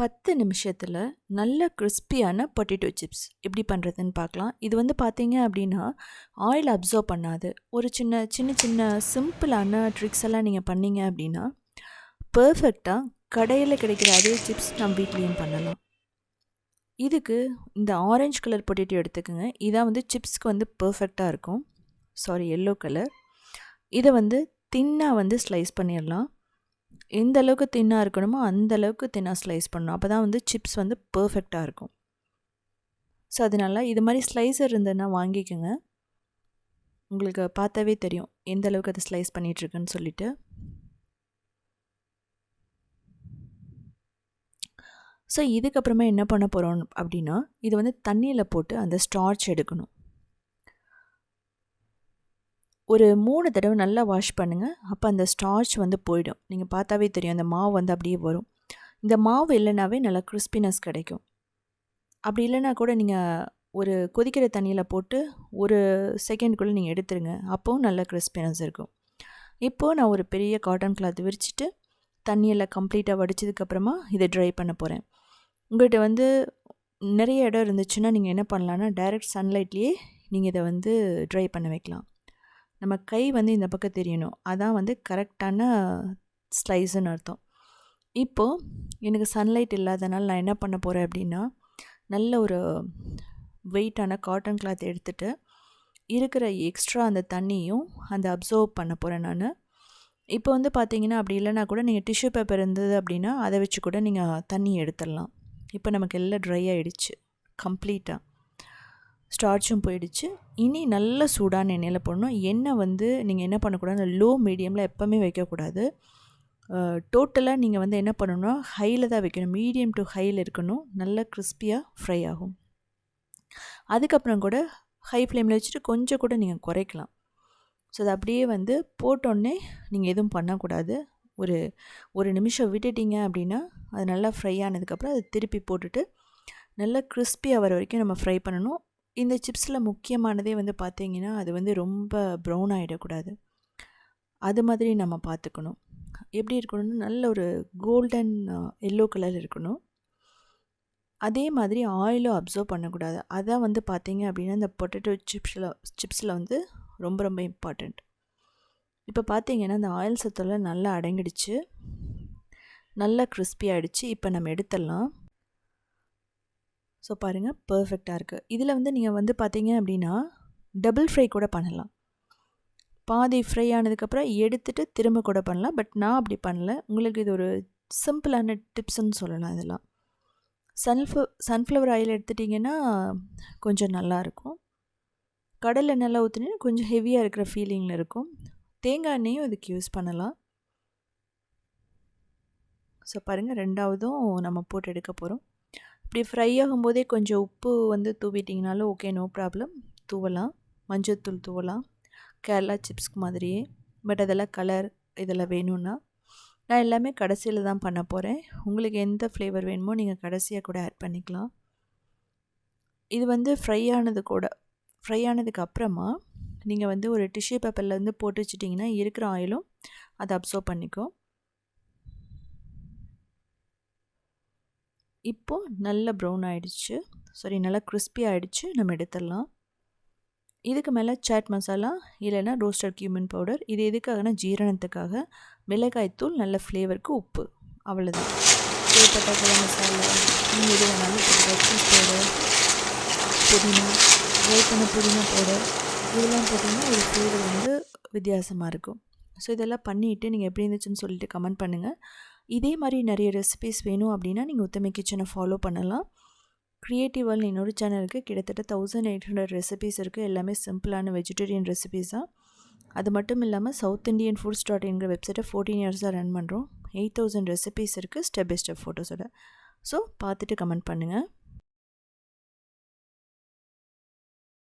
பத்து நிமிஷத்தில் நல்ல கிறிஸ்பியான பொட்டேட்டோ சிப்ஸ் எப்படி பண்ணுறதுன்னு பார்க்கலாம். இது வந்து பார்த்தீங்க அப்படின்னா ஆயில் அப்சர்வ் பண்ணாது. ஒரு சின்ன சின்ன சின்ன சிம்பிளான ட்ரிக்ஸ் எல்லாம் நீங்கள் பண்ணீங்க அப்படின்னா பர்ஃபெக்டாக கடையில் கிடைக்கிற அதே சிப்ஸ் நம்ம வீட்லேயும் பண்ணலாம். இதுக்கு இந்த ஆரஞ்சு கலர் பொட்டேட்டோ எடுத்துக்கோங்க. இதான் வந்து சிப்ஸ்க்கு வந்து பர்ஃபெக்டாக இருக்கும். சாரி எல்லோ கலர் இதை வந்து தின்னாக வந்து ஸ்லைஸ் பண்ணிடலாம். எந்த அளவுக்கு தின்னாக இருக்கணுமோ அந்த அளவுக்கு தின்னாக ஸ்லைஸ் பண்ணணும். அப்போ தான் வந்து சிப்ஸ் வந்து பர்ஃபெக்டாக இருக்கும். ஸோ அதனால இது மாதிரி ஸ்லைசர் இருந்ததுன்னா வாங்கிக்கோங்க. உங்களுக்கு பார்த்தாவே தெரியும் எந்த அளவுக்கு அதை ஸ்லைஸ் பண்ணிகிட்ருக்குன்னு சொல்லிட்டு. ஸோ இதுக்கப்புறமா என்ன பண்ண போகிறோம் அப்படின்னா இது வந்து தண்ணியில் போட்டு அந்த ஸ்டார்ச் எடுக்கணும். ஒரு மூணு தடவை நல்லா வாஷ் பண்ணுங்கள் அப்போ அந்த ஸ்டார்ச் வந்து போயிடும். நீங்கள் பார்த்தாவே தெரியும். அந்த மாவு வந்து அப்படியே வரும். இந்த மாவு இல்லைனாவே நல்லா கிறிஸ்பினஸ் கிடைக்கும். அப்படி இல்லைனா கூட நீங்கள் ஒரு கொதிக்கிற தண்ணியில் போட்டு ஒரு செகண்ட்குள்ளே நீங்கள் எடுத்துருங்க. அப்போவும் நல்ல கிறிஸ்பினஸ் இருக்கும். இப்போது நான் ஒரு பெரிய காட்டன் கிளாத் விரிச்சிட்டு தண்ணியெல்லாம் கம்ப்ளீட்டாக வடித்ததுக்கப்புறமா இதை ட்ரை பண்ண போகிறேன் உங்கள்கிட்ட வந்து நிறைய இடம் இருந்துச்சுன்னா நீங்கள் என்ன பண்ணலான்னா டைரக்ட் சன்லைட்லேயே நீங்கள் இதை வந்து ட்ரை பண்ண வைக்கலாம். நம்ம கை வந்து இந்த பக்கம் தெரியணும். அதான் வந்து கரெக்டான ஸ்லைஸுன்னு அர்த்தம். இப்போது எனக்கு சன்லைட் இல்லாதனால நான் என்ன பண்ண போகிறேன் அப்படின்னா நல்ல ஒரு வெயிட்டான காட்டன் கிளாத் எடுத்துகிட்டு இருக்கிற எக்ஸ்ட்ரா அந்த தண்ணியும் அந்த அப்சர்வ் பண்ண போகிறேன் நான். இப்போ வந்து பார்த்தீங்கன்னா அப்படி இல்லைனா கூட நீங்கள் டிஷ்யூ பேப்பர் இருந்தது அப்படின்னா அதை வச்சு கூட நீங்கள் தண்ணி எடுத்துடலாம். இப்போ நமக்கு எல்லாம் ட்ரை ஆகிடுச்சு கம்ப்ளீட்டாக ஸ்டார்ச்சும் போயிடுச்சு. இனி நல்ல சூடான எண்ணெயில் போடணும். எண்ணெய் வந்து நீங்கள் என்ன பண்ணக்கூடாது லோ மீடியமில் எப்போவுமே வைக்கக்கூடாது. டோட்டலாக நீங்கள் வந்து என்ன பண்ணணும்னா ஹையில் தான் வைக்கணும். மீடியம் டு ஹையில் இருக்கணும். நல்லா கிறிஸ்பியாக ஃப்ரை ஆகும். அதுக்கப்புறம் கூட ஹை ஃப்ளேமில் வச்சுட்டு கொஞ்சம் கூட நீங்கள் குறைக்கலாம். ஸோ அது அப்படியே வந்து போட்டோடனே நீங்கள் எதுவும் பண்ணக்கூடாது. ஒரு ஒரு நிமிஷம் விட்டுட்டிங்க அப்படின்னா அது நல்லா ஃப்ரை ஆனதுக்கப்புறம் அதை திருப்பி போட்டுட்டு நல்லா கிறிஸ்பியாக வர வரைக்கும் நம்ம ஃப்ரை பண்ணணும். இந்த சிப்ஸில் முக்கியமானதே வந்து பார்த்திங்கன்னா அது வந்து ரொம்ப ப்ரௌன் ஆகிடக்கூடாது அது மாதிரி நம்ம பார்த்துக்கணும் எப்படி இருக்கணும்னு நல்ல ஒரு கோல்டன் எல்லோ கலர் இருக்கணும். அதே மாதிரி ஆயிலும் அப்சர்வ் பண்ணக்கூடாது. அதான் வந்து பார்த்திங்க அப்படின்னா இந்த பொட்டேட்டோ சிப்ஸில் சிப்ஸில் வந்து ரொம்ப ரொம்ப இம்பார்ட்டண்ட் இப்போ பார்த்தீங்கன்னா இந்த ஆயில் சத்தெல்லாம் நல்லா அடங்கிடுச்சு. நல்லா கிறிஸ்பி ஆகிடுச்சு இப்போ நம்ம எடுத்துடலாம். ஸோ பாருங்கள் பர்ஃபெக்டாக இருக்குது இதில் வந்து நீங்கள் வந்து பார்த்தீங்க அப்படின்னா டபுள் ஃப்ரை கூட பண்ணலாம். பாதி ஃப்ரை ஆனதுக்கப்புறம் எடுத்துகிட்டு திரும்ப கூட பண்ணலாம். பட் நான் அப்படி பண்ணல. உங்களுக்கு இது ஒரு சிம்பிளான டிப்ஸ்ன்னு சொல்லலாம் இதெல்லாம். சன்ஃப்ள சன்ஃப்ளவர் ஆயில் எடுத்துட்டிங்கன்னா கொஞ்சம் நல்லாயிருக்கும் கடலை நல்லா ஊற்றினீங்கன்னா கொஞ்சம் ஹெவியாக இருக்கிற ஃபீலிங்கில் இருக்கும். தேங்காய் எண்ணெயும் இதுக்கு யூஸ் பண்ணலாம். ஸோ பாருங்கள் ரெண்டாவதும் நம்ம போட்டு எடுக்க போகிறோம் இப்படி ஃப்ரை ஆகும்போதே கொஞ்சம் உப்பு வந்து தூவிட்டிங்கனாலும் ஓகே நோ ப்ராப்ளம் தூவலாம். மஞ்சத்தூள் தூவலாம். கேரளா சிப்ஸ்க்கு மாதிரியே. பட் அதெல்லாம் கலர் இதெல்லாம் வேணும்னா நான் எல்லாமே கடைசியில் தான் பண்ண போகிறேன் உங்களுக்கு எந்த ஃப்ளேவர் வேணுமோ நீங்கள் கடைசியாக கூட ஆட் பண்ணிக்கலாம். இது வந்து ஃப்ரை ஆனது கூட ஃப்ரை ஆனதுக்கு அப்புறமா நீங்கள் வந்து ஒரு டிஷ்யூ பேப்பரில் வந்து போட்டு வச்சிட்டிங்கன்னா இருக்கிற ஆயிலும் அதை அப்சர்வ் பண்ணிக்கும் இப்போது நல்ல ப்ரௌன் ஆகிடுச்சு சாரி நல்லா கிறிஸ்பி ஆகிடுச்சு நம்ம எடுத்துடலாம். இதுக்கு மேலே சாட் மசாலா இல்லைன்னா ரோஸ்டட் கியூமின் பவுடர் இது எதுக்காகனா ஜீரணத்துக்காக. மிளகாய்த்தூள் நல்ல ஃப்ளேவருக்கு உப்பு. அவ்வளோதான் தேவைப்பட்ட மசாலா நீங்கள் எது வேணாலும் சீஸ் பவுடர் புதினா ட்ரை பண்ண புதினா பவுடர் இதெல்லாம் போட்டிங்கன்னா ஒரு ஃப்ளேவர் வந்து வித்தியாசமாக இருக்கும். ஸோ இதெல்லாம் பண்ணிவிட்டு நீங்கள் எப்படி இருந்துச்சுன்னு சொல்லிட்டு கமெண்ட் பண்ணுங்கள் இதே மாதிரி நிறைய ரெசிபிஸ் வேணும் அப்படின்னா நீங்கள் உத்தமை கிச்சனை ஃபாலோ பண்ணலாம். க்ரியேட்டிவ் வேர்ல்டு இன்னொரு சேனலுக்கு கிட்டத்தட்ட தௌசண்ட் எயிட் ஹண்ட்ரட் ரெசிபிஸ் இருக்குது எல்லாமே சிம்பிளான வெஜிடேரியன் ரெசிபிஸ் தான். அது மட்டும் இல்லாமல் சவுத் இண்டியன் ஃபுட்ஸ் டாட் இன்கிற வெப்சைட்டை ஃபோர்டீன் இயர்ஸாக ரன் பண்ணுறோம் எயிட் தௌசண்ட் ரெசிபிஸ் இருக்குது ஸ்டெப் பை ஸ்டெப் ஃபோட்டோஸோட ஸோ பார்த்துட்டு கமெண்ட் பண்ணுங்கள்